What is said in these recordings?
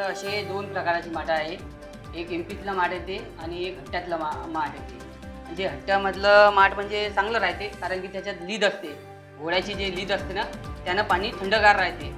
असे दोन प्रकाराची माठ आहे. एक एमपीतलं माठ येते आणि एक हट्ट्यातलं मा माठ येते. जे हट्ट्यामधलं माठ म्हणजे चांगलं राहते कारण की त्याच्यात लीद असते. घोड्याची जे लीद असते ना त्यानं पाणी थंडगार राहते.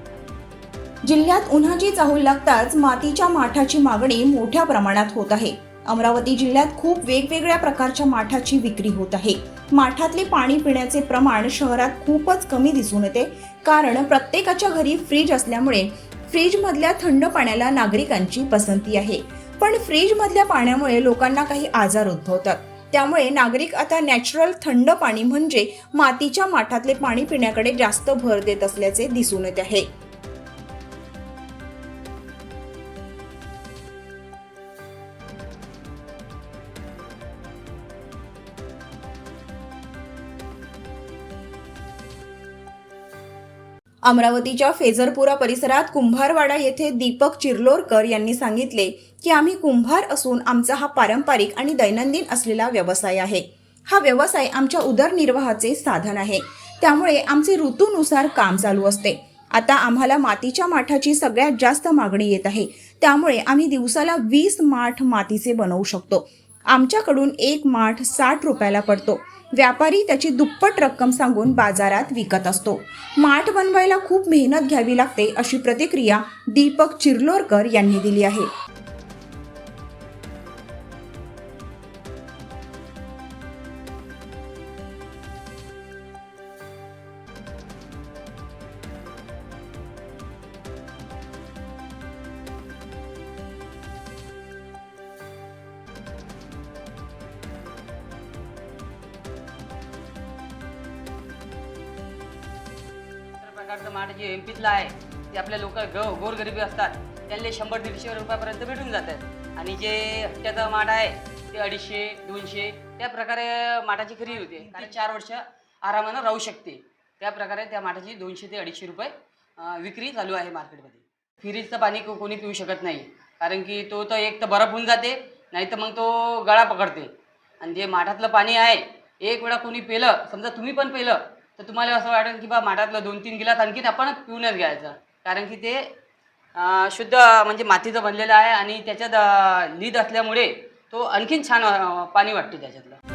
जिल्ह्यात उन्हाची चाहूल लागताच मातीच्या माठाची मागणी मोठ्या प्रमाणात होत आहे. अमरावती जिल्ह्यात खूप वेगवेगळ्या प्रकारच्या माठाची विक्री होत आहे. माठातले पाणी पिण्याचे प्रमाण शहरात खूपच कमी दिसून येते कारण प्रत्येकाच्या घरी फ्रीज असल्यामुळे फ्रीजमधल्या थंड पाण्याला नागरिकांची पसंती आहे. पण फ्रीजमधल्या पाण्यामुळे लोकांना काही आजार उद्भवतात. त्यामुळे नागरिक आता नॅचरल थंड पाणी म्हणजे मातीच्या माठातले पाणी पिण्याकडे जास्त भर देत असल्याचे दिसून येत आहे. अमरावतीच्या फेजरपुरा परिसरात कुंभारवाडा येथे दीपक चिरलोरकर यांनी सांगितले की आम्ही कुंभार असून आमचा हा पारंपरिक आणि दैनंदिन असलेला व्यवसाय आहे. हा व्यवसाय आमच्या उदरनिर्वाहाचे साधन आहे. त्यामुळे आमचे ऋतूनुसार काम चालू असते. आता आम्हाला मातीच्या माठाची सगळ्यात जास्त मागणी येत आहे. त्यामुळे आम्ही दिवसाला वीस माठ मातीचे बनवू शकतो. आमच्याकडून एक माठ साठ रुपयाला पडतो. व्यापारी त्याची दुप्पट रक्कम सांगून बाजारात विकत असतो. माठ बनवायला खूप मेहनत घ्यावी लागते अशी प्रतिक्रिया दीपक चिरलोरकर यांनी दिली आहे. सरकारचं माठ जे एम पीतलं आहे ते आपल्या लोक ग गोरगरिबी असतात त्यांना शंभर दीडशे रुपयापर्यंत भेटून जातात. आणि जे हट्ट्याचं माठ आहे ते अडीचशे दोनशे त्या प्रकारे माठाची खरेदी होते. कारण चार वर्ष आरामानं राहू शकते. त्या प्रकारे त्या माठाची दोनशे ते अडीचशे रुपये विक्री चालू आहे मार्केटमध्ये. फ्रीजचं पाणी कोणी पिऊ शकत नाही. कारण की तो तर एक तर बरफ होऊन जाते नाही तर मग तो गळा पकडते. आणि जे माठातलं पाणी आहे एक वेळा कोणी पेलं समजा तुम्ही पण पेलं तर तुम्हाला असं वाटेल की बा माठातलं दोन तीन गिलास आणखीन आपण पिऊनच घ्यायचं. कारण की ते शुद्ध म्हणजे मातीचं बनलेलं आहे आणि त्याच्यात लीद असल्यामुळे तो आणखीन छान पाणी वाटते त्याच्यातलं.